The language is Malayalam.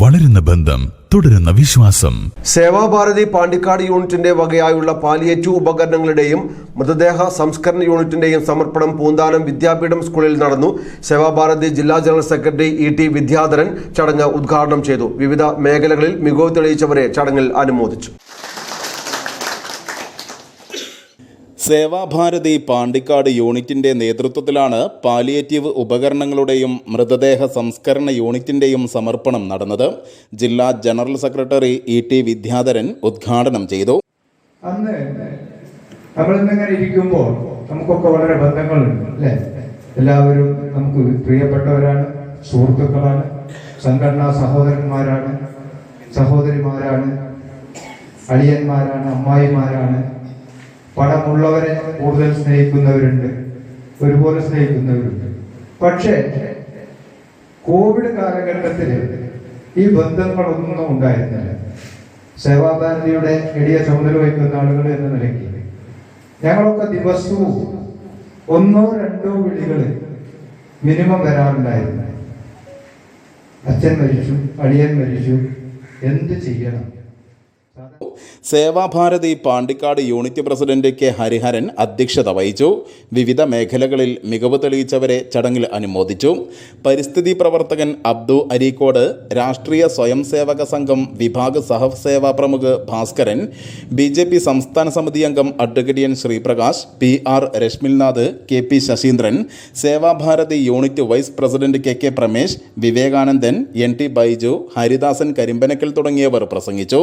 വളരുന്ന ബന്ധം തുടരുന്ന വിശ്വാസം. സേവാഭാരതി പാണ്ടിക്കാട് യൂണിറ്റിന്റെ വകയായുള്ള പാലിയേറ്റീവ് ഉപകരണങ്ങളുടെയും മൃതദേഹ സംസ്കരണ യൂണിറ്റിന്റെയും സമർപ്പണം പൂന്താനം വിദ്യാപീഠം സ്കൂളിൽ നടന്നു. സേവാഭാരതി ജില്ലാ general secretary E T Vidyadharan ചടങ്ങ് ഉദ്ഘാടനം ചെയ്തു. വിവിധ മേഖലകളിൽ മികവ് തെളിയിച്ചവരെ ചടങ്ങിൽ അനുമോദിച്ചു. സേവാഭാരതി പാണ്ടിക്കാട് യൂണിറ്റിന്റെ നേതൃത്വത്തിലാണ് പാലിയേറ്റീവ് ഉപകരണങ്ങളുടെയും മൃതദേഹ സംസ്കരണ യൂണിറ്റിന്റെയും സമർപ്പണം നടന്നത്. ജില്ലാ general secretary E T Vidyadharan ഉദ്ഘാടനം ചെയ്തു. അന്ന് നമ്മളിന്നിങ്ങനെ ഇരിക്കുമ്പോൾ നമുക്കൊക്കെ വളരെ ബന്ധങ്ങളുണ്ട് അല്ലേ? എല്ലാവരും നമുക്ക് പ്രിയപ്പെട്ടവരാണ് സുഹൃത്തുക്കളാണ് സംഘടനാ സഹോദരന്മാരാണ് സഹോദരിമാരാണ് അളിയന്മാരാണ് അമ്മായിമാരാണ് പണമുള്ളവരെ കൂടുതൽ സ്നേഹിക്കുന്നവരുണ്ട് ഒരുപോലെ സ്നേഹിക്കുന്നവരുണ്ട്. പക്ഷേ കോവിഡ് കാലഘട്ടത്തിൽ ഈ ബന്ധങ്ങളൊന്നും ഉണ്ടായിരുന്നില്ല. സേവാഭാരതിയുടെ എളിയ ചുമതല വഹിക്കുന്ന ആളുകൾ എന്ന നിലയ്ക്ക്. ഞങ്ങളൊക്കെ ദിവസവും ഒന്നോ രണ്ടോ വിളികൾ മിനിമം വരാറുണ്ടായിരുന്നു. അച്ഛൻ മരിച്ചു അളിയൻ മരിച്ചു എന്ത് ചെയ്യണം? Sevabharati Pandikkad unit president K Hariharan അധ്യക്ഷത വഹിച്ചു. വിവിധ മേഖലകളിൽ മികവ് തെളിയിച്ചവരെ ചടങ്ങിൽ അനുമോദിച്ചു. പരിസ്ഥിതി പ്രവർത്തകൻ അബ്ദു അരീക്കോട് രാഷ്ട്രീയ സ്വയം സേവക സംഘം വിഭാഗ് സഹസേവാ പ്രമുഖ് ഭാസ്കരൻ ബി ജെ പി സംസ്ഥാന സമിതി അംഗം advocate N Sreeprakash P R Rashmilnath K P Sasheendran Sevabharati unit vice president K K Pramesh Vivekanandan N T Baiju Haridasan Karimbanakkal തുടങ്ങിയവർ പ്രസംഗിച്ചു.